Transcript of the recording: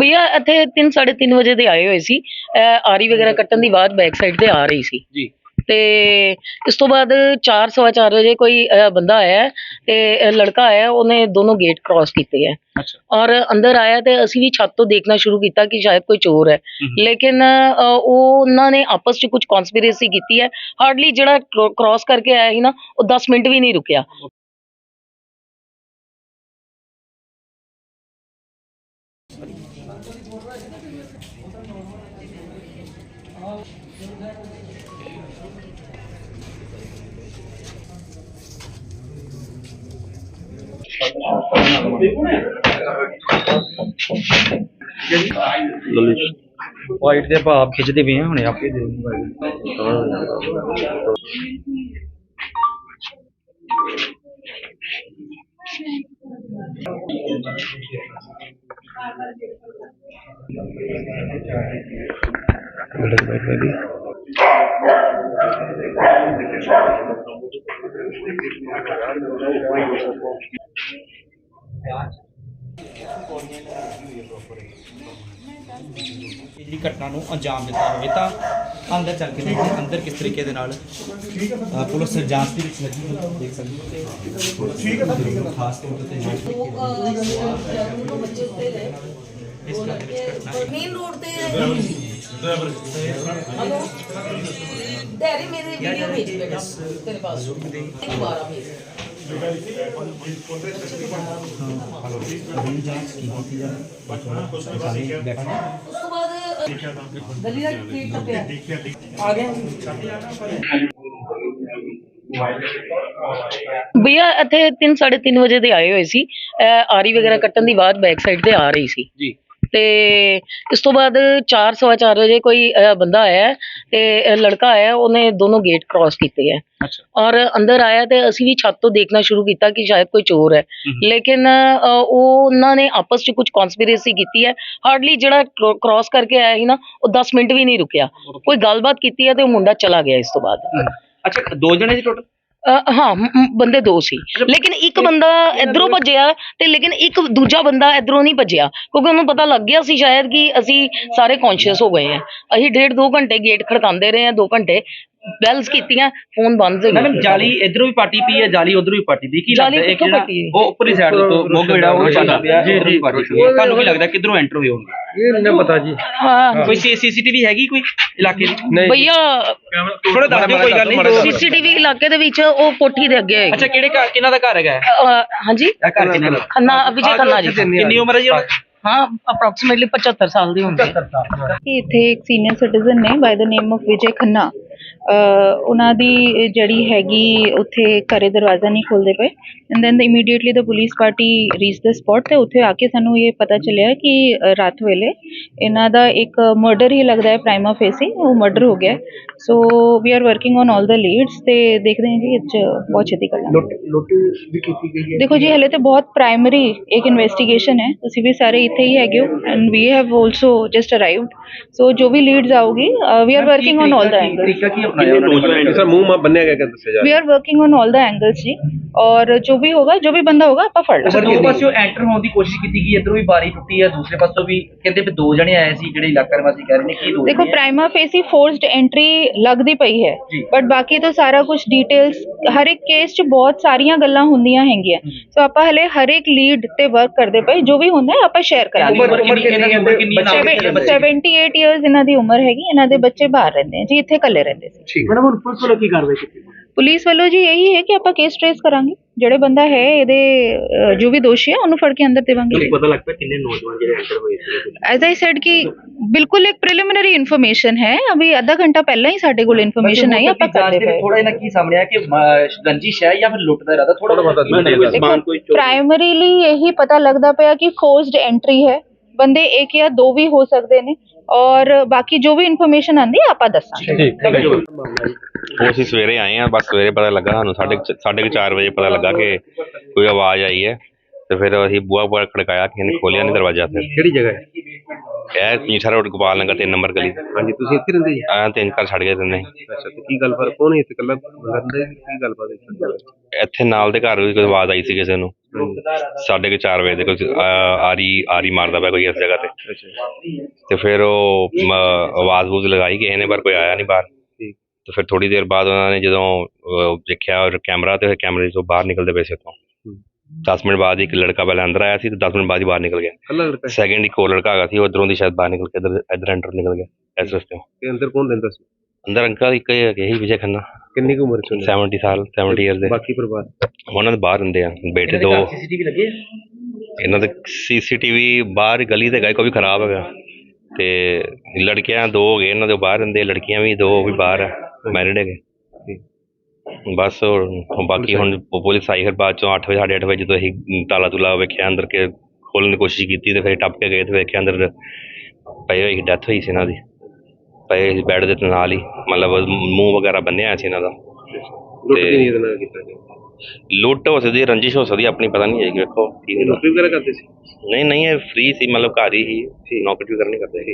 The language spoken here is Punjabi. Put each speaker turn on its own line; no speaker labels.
ਭਈਆ ਇੱਥੇ 3 3:30 ਵਜੇ ਦੇ ਆਏ ਹੋਏ ਸੀ ਇਹ ਆਰੀ ਵਗੈਰਾ ਕੱਟਣ ਦੀ ਬਾਅਦ ਬੈਕ ਸਾਈਡ ਤੇ ਆ ਰਹੀ ਸੀ
ਜੀ
ਤੇ ਇਸ ਤੋਂ ਬਾਅਦ 4 ਸਵਾ ਚਾਰ ਵਜੇ ਕੋਈ ਬੰਦਾ ਆਇਆ ਹੈ ਤੇ ਲੜਕਾ ਆਇਆ ਉਹਨੇ ਦੋਨੋਂ ਗੇਟ ਕ੍ਰਾਸ ਕੀਤੇ ਹੈ
ਅੱਛਾ
ਔਰ ਅੰਦਰ ਆਇਆ ਤੇ ਅਸੀਂ ਵੀ ਛੱਤ ਤੋਂ ਦੇਖਣਾ ਸ਼ੁਰੂ ਕੀਤਾ ਕਿ ਸ਼ਾਇਦ ਕੋਈ ਚੋਰ ਹੈ
ਹਮ।
ਲੇਕਿਨ ਉਹ ਉਹਨਾਂ ਨੇ ਆਪਸ 'ਚ ਕੁਝ ਕਨਸਪੀਰੇਸੀ ਕੀਤੀ ਹੈ ਹਾਰਡਲੀ ਜਿਹੜਾ ਕ੍ਰਾਸ ਕਰਕੇ ਆਇਆ ਸੀ ਨਾ ਉਹ 10 ਮਿੰਟ ਵੀ ਨਹੀਂ ਰੁਕਿਆ
ਵਾਈਟ ਦੇ ਭਾਪ ਖਿੱਚਦੇ ਪਏ ਆ ਹੁਣੇ ਆਪੇ ਦੇ। Yeah.
ਜਿਹੜੀ ਘਟਨਾ ਨੂੰ ਅੰਜਾਮ ਦਿੱਤਾ ਹੋਵੇ ਤਾਂ ਅੰਦਰ ਚੱਲ ਕੇ ਦੇਖਦੇ ਹਾਂ ਅੰਦਰ ਕਿਸ ਤਰੀਕੇ ਦੇ ਨਾਲ ਅ, ਪੁਲਿਸ ਜਾਂਚ ਦੇ ਵਿੱਚ ਲੱਗੀ ਹੋਈ ਹੈ, ਦੇਖ ਸਕਦੇ ਹੋ। ਠੀਕ ਹੈ ਖਾਸ ਤੌਰ ਤੇ ਜਾਂਚ ਇਸ ਘਰ ਦੇ ਵਿੱਚ ਘਟਨਾ ਇੱਕ
ਮੇਨ ਰੋਡ ਤੇ ਡੈਡੀ ਮੇਰੇ ਵੀਡੀਓ ਭੇਜ ਬੇਟਾ ਤੇਰੇ ਪਾਸ। ਇੱਕ ਵਾਰ ਭੇਜ
ਬੜੀ ਜਾਂਚ ਕੀ ਕੀਤੀ ਜਾ ਰਹੀ ਹੈ ਬੈਠਾ
ਉਸ ਤੋਂ ਬਾਅਦ ਗਲੀ ਦਾ ਗੇਟ ਟੱਪਿਆ ਆ ਗਿਆ ਭਈਆ ਇੱਥੇ 3 3:30 ਵਜੇ ਦੇ ਆਏ ਹੋਏ ਸੀ ਆਰੀ ਵਗੈਰਾ ਕੱਟਣ ਦੀ ਬਾਅਦ ਬੈਕ ਸਾਈਡ ਤੇ ਆ ਰਹੀ ਸੀ
ਜੀ
ਤੇ ਇਸ ਤੋਂ ਬਾਅਦ 4 ਸਵਾ ਚਾਰ ਵਜੇ ਕੋਈ ਬੰਦਾ ਆਇਆ ਤੇ ਲੜਕਾ ਆਇਆ ਉਹਨੇ ਦੋਨੋਂ ਗੇਟ ਕ੍ਰਾਸ ਕੀਤੇ ਹੈ।
ਅੱਛਾ।
ਔਰ ਅੰਦਰ ਆਇਆ ਤੇ ਅਸੀਂ ਵੀ ਛੱਤ ਤੋਂ ਦੇਖਣਾ ਸ਼ੁਰੂ ਕੀਤਾ ਕਿ ਸ਼ਾਇਦ ਕੋਈ ਚੋਰ ਹੈ।
ਹਮ।
ਲੇਕਿਨ ਉਹ ਉਹਨਾਂ ਨੇ ਆਪਸ 'ਚ ਕੁਝ ਕਨਸਪੀਰੇਸੀ ਕੀਤੀ ਹੈ। ਹਾਰਡਲੀ ਜਿਹੜਾ ਕ੍ਰਾਸ ਕਰਕੇ ਆਇਆ ਸੀ ਨਾ ਉਹ 10 ਮਿੰਟ ਵੀ ਨਹੀਂ ਰੁਕਿਆ। ਕੋਈ ਗੱਲਬਾਤ ਕੀਤੀ ਹੈ ਤੇ ਉਹ ਮੁੰਡਾ ਚਲਾ ਗਿਆ ਇਸ ਤੋਂ ਬਾਅਦ।
ਅੱਛਾ ਦੋ ਜਣੇ ਸੀ ਟੋਟਲ
ਅਹ ਹਾਂ ਮ- ਮ- ਬੰਦੇ ਦੋ ਸੀ। ਲੇਕਿਨ ਇੱਕ ਬੰਦਾ ਇਧਰੋਂ ਭੱਜਿਆ ਤੇ ਲੇਕਿਨ ਇੱਕ ਦੂਜਾ ਬੰਦਾ ਇਧਰੋਂ ਨਹੀਂ ਭੱਜਿਆ ਕਿਉਂਕਿ ਉਹਨੂੰ ਪਤਾ ਲੱਗ ਗਿਆ ਸੀ ਸ਼ਾਇਦ ਕਿ ਅਸੀਂ ਸਾਰੇ ਕੌਨਸ਼ੀਅਸ ਹੋ ਗਏ ਆ। ਅਸੀਂ ਡੇਢ ਦੋ ਘੰਟੇ ਗੇਟ ਖੜਕਾਉਂਦੇ ਰਹੇ ਆ ਦੋ ਘੰਟੇ। ਬੈਲਸ ਕੀਤੀਆਂ ਫੋਨ ਬੰਦ ਸੀ
ਮੈਡਮ ਜਾਲੀ ਇਧਰੋਂ ਵੀ ਪਾਰਟੀ ਪਈ ਹੈ ਜਾਲੀ ਉਧਰੋਂ ਵੀ ਪਾਰਟੀ ਪਈ ਕੀ
ਜਾਲੀ
ਲੱਗਦਾ ਇਹ
ਕਿੱਥੋਂ
ਜਿਹੜਾ
ਪੱਟੀ ਹੈ?
ਉਹ ਉੱਪਰਲੀ ਸਾਈਡ ਤੋਂ ਮੋਗ ਜਿਹੜਾ ਉਹ ਪਾਟਾ ਪਿਆ ਜੀ ਜੀ ਤੁਹਾਨੂੰ ਕੀ ਲੱਗਦਾ ਕਿੱਧਰੋਂ ਐਂਟਰ ਹੋਏ ਹੋਣਗੇ?
ਇਹ ਨਹੀਂ ਪਤਾ ਜੀ।
ਹਾਂ।
ਕੋਈ ਸੀਸੀਟੀਵੀ ਹੈਗੀ ਕੋਈ ਇਲਾਕੇ ਦੀ?
ਭਈਆ
ਥੋੜਾ ਦੱਸ ਦਿਓ ਕੋਈ ਗੱਲ ਨਹੀਂ
ਸੀਸੀਟੀਵੀ ਇਲਾਕੇ ਦੇ ਵਿੱਚ ਉਹ ਕੋਠੀ ਦੇ ਅੱਗੇ
ਅੱਛਾ
ਹੋਏਗੀ
ਕਿਹੜੇ ਘਰ ਕਿਹਨਾਂ ਦਾ ਘਰ ਹੈਗਾ? ਇਹ?
ਅਹ, ਹਾਂਜੀ?
ਇਹ ਘਰ ਕਿਹਨਾਂ ਦਾ?
ਖੰਨਾ ਵਿਜੇ ਖੰਨਾ ਜੀ।
ਕਿੰਨੀ ਉਮਰ ਹੈ ਜੀ ਉਹਨਾਂ ਦੀ?
ਹਾਂ ਅਪਰੋਕਸੀਮੇਟਲੀ 75 ਸਾਲ ਦੀ ਹੁੰਦੀ
ਕਿ ਇੱਥੇ ਇੱਕ ਸੀਨੀਅਰ ਸਿਟੀਜ਼ਨ ਨੇ by the name of Vijay Khanna. ਉਹਨਾਂ ਦੀ ਜਿਹੜੀ ਹੈਗੀ ਉੱਥੇ ਘਰੇ ਦਰਵਾਜ਼ਾ ਨਹੀਂ ਖੋਲਦੇ ਪਏ। And then immediately the police party reach the spot ਤੇ ਉੱਥੇ ਆ ਕੇ ਸਾਨੂੰ ਇਹ ਪਤਾ ਚੱਲਿਆ ਕਿ ਰਾਤ ਵੇਲੇ ਇਹਨਾਂ ਦਾ ਇੱਕ ਮਰਡਰ ਹੀ ਲੱਗਦਾ ਹੈ ਪ੍ਰਾਈਮਾ ਫੇਸੀ ਉਹ ਮਰਡਰ ਹੋ ਗਿਆ। So we are working on all the leads ਤੇ ਦੇਖਦੇ ਹਾਂ ਜੀ ਇਹ 'ਚ ਬਹੁਤ ਛੇਤੀ ਕਰ ਲਾਂਗੇ।
ਲੁੱਟ ਵੀ ਕੀਤੀ ਗਈ ਹੈ।
ਦੇਖੋ ਜੀ ਹਲੇ ਤੇ ਬਹੁਤ ਪ੍ਰਾਇਮਰੀ ਇੱਕ ਇਨਵੈਸਟੀਗੇਸ਼ਨ ਹੈ। ਤੁਸੀਂ ਵੀ ਸਾਰੇ ਇੱਥੇ ਹੀ ਹੈਗੇ ਹੋ and we have also just arrived so ਜੋ ਵੀ ਲੀਡਸ ਆਉਗੀ we are working on all the angles
ਤਰੀਕਾ ਕੀ ਅਪਣਾਇਆ ਉਹਨਾਂ ਨੇ
ਸਰ ਮੂੰਹ ਮਾ ਬੰਨਿਆ ਗਿਆ ਕਿ ਦੱਸਿਆ ਜਾ
we are working on all the angles ਜੀ। ਔਰ ਜੋ ਵੀ ਹੋਗਾ ਜੋ ਵੀ ਬੰਦਾ ਹੋਗਾ ਆਪਾਂ ਫੜ ਲਾਂਗੇ।
ਦੋ ਪਾਸਿਓਂ ਐਂਟਰ ਹੋਣ ਦੀ ਕੋਸ਼ਿਸ਼ ਕੀਤੀ ਗਈ ਇਧਰੋਂ ਵੀ ਬਾਰੀ ਟੁੱਟੀ ਹੈ ਦੂਸਰੇ ਪਾਸੋਂ ਵੀ ਕਹਿੰਦੇ ਵੀ ਦੋ ਜਣੇ ਆਏ ਸੀ ਜਿਹੜੇ ਇਲਾਕਾ ਨਿਵਾਸੀ ਕਹਿ ਰਹੇ ਨੇ ਕੀ ਦੋ
ਦੇਖੋ? ਪ੍ਰਾਈਮਾ ਫੇਸੀ ਫੋਰਸਡ ਐਂਟਰੀ ਲੱਗਦੀ ਪਈ ਹੈ। ਬਟ ਬਾਕੀ ਤਾਂ ਸਾਰਾ ਕੁਝ ਡਿਟੇਲਸ ਹਰ ਇੱਕ ਕੇਸ 'ਚ ਬਹੁਤ ਸਾਰੀਆਂ ਗੱਲਾਂ ਹੁੰਦੀਆਂ ਹੈਗੀਆਂ। ਸੋ ਆਪਾਂ ਹਲੇ ਹਰ ਇੱਕ ਲੀਡ ਤੇ ਵਰਕ ਕਰਦੇ ਪਏ ਜੋ ਵੀ ਹੁੰਦਾ ਹੈ ਆਪਾਂ ਸ਼ੇਅਰ ਕਰਾਂਗੇ।
ਉਮਰ ਕਿੰਨੀ ਇਹਨਾਂ ਦੀ ਉਮਰ ਕਿੰਨੀ ਹੈ ਨਾਲ ਦੇ ਕਿੰਨੇ ਬੱਚੇ?
78 ਇਅਰਸ ਇਹਨਾਂ ਦੀ ਉਮਰ ਹੈਗੀ ਇਹਨਾਂ ਦੇ ਬੱਚੇ ਬਾਹਰ ਰਹਿੰਦੇ ਆ ਜੀ ਇੱਥੇ ਇਕੱਲੇ ਰਹਿੰਦੇ ਸੀ।
ਮੈਡਮ ਹੁਣ ਪੁਲਿਸ ਵੱਲੋਂ ਕੀ ਕਾਰਵਾਈ ਕੀਤੀ?
ਪੁਲਿਸ ਵੱਲੋਂ ਜੀ ਇਹੀ ਹੈ ਕਿ ਆਪਾਂ ਕੇਸ ਟ੍ਰੇਸ ਕਰਾਂਗੇ। ਜਿਹੜੇ ਬੰਦਾ ਹੈ ਇਹਦੇ ਜੋ ਵੀ ਦੋਸ਼ੀ ਹੈ ਉਹਨੂੰ ਫੜ ਕੇ ਅੰਦਰ ਦੇਵਾਂਗੇ।
ਪਤਾ ਲੱਗਦਾ ਕਿੰਨੇ ਨੌਜਵਾਨ ਜਿਹੜੇ ਐਂਟਰ ਹੋਏ ਸੀ
ਐਜ਼ ਆਈ ਸੈਡ ਕਿ ਬਿਲਕੁਲ ਇੱਕ ਪ੍ਰੀਲਿਮਿਨਰੀ ਇਨਫੋਰਮੇਸ਼ਨ ਹੈ। ਅਭੀ ਅੱਧਾ ਘੰਟਾ ਪਹਿਲਾਂ ਹੀ ਸਾਡੇ ਕੋਲ ਇਨਫੋਰਮੇਸ਼ਨ ਆਈ ਆਪਾਂ ਕਰਦੇ ਪਏ
ਥੋੜਾ ਇਹਨਾਂ ਕੀ ਸਾਹਮਣੇ ਆ ਕਿ ਅਹ, ਰੰਜਿਸ਼ ਹੈ ਜਾਂ ਫਿਰ ਲੁੱਟ ਦਾ ਇਰਾਦਾ ਥੋੜਾ
ਥੋੜ੍ਹਾ ਬਹੁਤਾ
ਪ੍ਰਾਇਮਰੀਲੀ ਇਹੀ ਪਤਾ ਲੱਗਦਾ ਪਿਆ ਕਿ ਫੋਰਸਡ ਐਂਟਰੀ ਹੈ। ਬੰਦੇ ਇੱਕ ਜਾਂ ਦੋ ਵੀ ਹੋ ਸਕਦੇ ਨੇ ਔਰ ਬਾਕੀ ਜੋ ਵੀ ਇਨਫੋਰਮੇਸ਼ਨ ਆਂਦੀ ਆਪਾਂ ਦੱਸਾਂਗੇ।
ਉਹ ਅਸੀਂ ਸਵੇਰੇ ਆਏ ਆ ਬਸ ਸਵੇਰੇ ਪਤਾ ਲੱਗਾ ਸਾਨੂੰ ਸਾਢੇ ਕੁ- ਸਾਢੇ ਕੁ ਚਾਰ ਵਜੇ ਪਤਾ ਲੱਗਾ ਕਿ ਕੋਈ ਆਵਾਜ਼ ਆਈ ਹੈ। ਤੇ ਫਿਰ ਅਸੀਂ ਬੂਹਾ ਬੂਹਾ ਖੜਕਾਇਆ ਕਿਸੇ ਨੇ ਖੋਲਿਆ ਨਹੀਂ ਦਰਵਾਜ਼ਾ ਫਿਰ।
ਕਿਹੜੀ ਜਗ੍ਹਾ ਹੈ?
ਇਹ ਪੀਛਾ ਰੋਡ ਗੋਪਾਲ ਨਗਰ 3 ਨੰਬਰ ਗਲੀ।
ਹਾਂਜੀ ਤੁਸੀਂ ਇੱਥੇ ਰਹਿੰਦੇ ਜੀ?
ਆ ਤਿੰਨ ਘਰ ਛੱਡ ਗਏ ਤਿੰਨੇ
ਅੱਛਾ ਤੇ ਕੀ ਗੱਲਬਾਤ ਕੌਣ ਹੈ ਇੱਥੇ ਇਕੱਲਾ ਬੰਦਾ ਰਹਿੰਦਾ ਹੈ? ਕੀ ਗੱਲਬਾਤ ਹੈ
ਇੱਥੇ ਨਾਲ ਦੇ ਘਰ ਵੀ ਕੋਈ ਆਵਾਜ਼ ਆਈ ਸੀ ਕਿਸੇ ਨੂੰ। ਸਾਢੇ ਕੁ ਚਾਰ ਵਜੇ ਦੇ ਕੋਈ ਆਰੀ ਆਰੀ ਮਾਰਦਾ ਪਿਆ ਕੋਈ ਇਸ ਜਗ੍ਹਾ ਤੇ। ਤੇ ਫਿਰ ਉਹ ਆਵਾਜ਼ ਬੂਜ਼ ਲਗਾਈ ਕਿਸੇ ਨੇ ਪਰ ਕੋਈ ਆਇਆ ਨਹੀਂ ਬਾਹਰ। ਤੇ ਫਿਰ ਥੋੜੀ ਦੇਰ ਬਾਅਦ ਉਹਨਾਂ ਨੇ ਜਦੋਂ ਦੇਖਿਆ ਔਰ ਕੈਮਰਾ ਤੇ ਕੈਮਰੇ ਤੋਂ ਬਾਹਰ ਨਿਕਲਦੇ ਪਏ ਸੀ ਉੱਥੋਂ। 10 ਮਿੰਟ ਬਾਅਦ ਇੱਕ ਲੜਕਾ ਪਹਿਲਾਂ ਅੰਦਰ ਆਇਆ ਸੀ ਤੇ 10 ਮਿੰਟ ਬਾਅਦ ਹੀ ਬਾਹਰ ਨਿਕਲ ਗਿਆ? ਸੈਕਿੰਡ ਇੱਕ ਹੋਰ ਲੜਕਾ ਹੈਗਾ ਸੀ ਉਹ ਇੱਧਰੋਂ ਦੀ ਸ਼ਾਇਦ ਬਾਹਰ ਨਿਕਲ ਕੇ ਇੱਧਰ ਇੱਧਰ ਐਂਟਰ ਨਿਕਲ ਗਿਆ ਇਸ ਰਸਤੇ
ਤੇ ਅੰਦਰ ਕੌਣ ਰਹਿੰਦਾ ਸੀ?
ਅੰਦਰ ਅੰਕਲ ਇੱਕ ਇਹੀ ਵਿਜੇ ਖੰਨਾ।
ਕਿੰਨੀ ਕੁ ਉਮਰ ਚ ਉਹਨੇ
70 ਸਾਲ 70 ਇਅਰਸ ਦੇ।
ਬਾਕੀ ਪਰਿਵਾਰ?
ਉਹਨਾਂ ਦੇ ਬਾਹਰ ਰਹਿੰਦੇ ਆ ਬੇਟੇ ਦੋ
ਸੀਸੀਟੀਵੀ ਲੱਗੇ?
ਇਹਨਾਂ ਦੇ ਸੀਸੀਟੀਵੀ ਬਾਹਰ ਗਲੀ ਤੇ ਗਏ ਕੋਈ ਵੀ ਖਰਾਬ ਹੈਗਾ। ਤੇ ਲੜਕੀਆਂ ਦੋ ਹੋ ਗਏ ਇਹਨਾਂ ਦੇ ਬਾਹਰ ਰਹਿੰਦੇ ਲੜਕੀਆਂ ਵੀ ਦੋ ਵੀ ਬਾਹਰ ਆ ਮੈਰਿਡ ਹੈਗੇ। ਬਸ ਹੋਰ ਬਾਕੀ ਹੁਣ ਪੁਲਿਸ ਆਈ ਫਿਰ ਬਾਅਦ ਚੋਂ 8 ਵਜੇ ਸਾਢੇ ਅੱਠ ਵਜੇ ਜਦੋਂ ਅਸੀਂ ਤਾਲਾ ਤੁਲਾ ਵੇਖਿਆ ਅੰਦਰ ਕੇ ਖੋਲ੍ਹਣ ਦੀ ਕੋਸ਼ਿਸ਼ ਕੀਤੀ ਤੇ ਫਿਰ ਟੱਪ ਕੇ ਗਏ ਤੇ ਵੇਖਿਆ ਅੰਦਰ ਪਏ ਹੋਈ ਡੈਥ ਹੋਈ ਸੀ ਇਹਨਾਂ ਦੀ। ਪਏ ਸੀ ਬੈੱਡ ਦੇ ਨਾਲ ਹੀ ਮਤਲਬ ਮੂੰਹ ਵਗੈਰਾ ਬੰਨਿਆ ਸੀ ਇਹਨਾਂ ਦਾ।
ਲੁੱਟ
ਤੇ-
ਦੀ ਨੀਂਦ ਨਾਲ ਕੀਤਾ ਗਿਆ
ਲੁੱਟ ਹੋ ਸਕਦੀ ਹੈ ਰੰਜਿਸ਼ ਹੋ ਸਕਦੀ ਹੈ ਆਪਣੀ ਪਤਾ ਨਹੀਂ ਹੈਗੀ ਵੇਖੋ ਕੀ ਹੁੰਦਾ।
ਨੌਕਰੀ ਵਗੈਰਾ ਕਰਦੇ ਸੀ?
ਨਹੀਂ ਨਹੀਂ ਇਹ ਫ੍ਰੀ ਸੀ ਮਤਲਬ ਘਰ ਹੀ ਸੀ ਨੌਕਰੀ ਵਗੈਰਾ ਨਹੀਂ ਕਰਦੇ ਸੀ।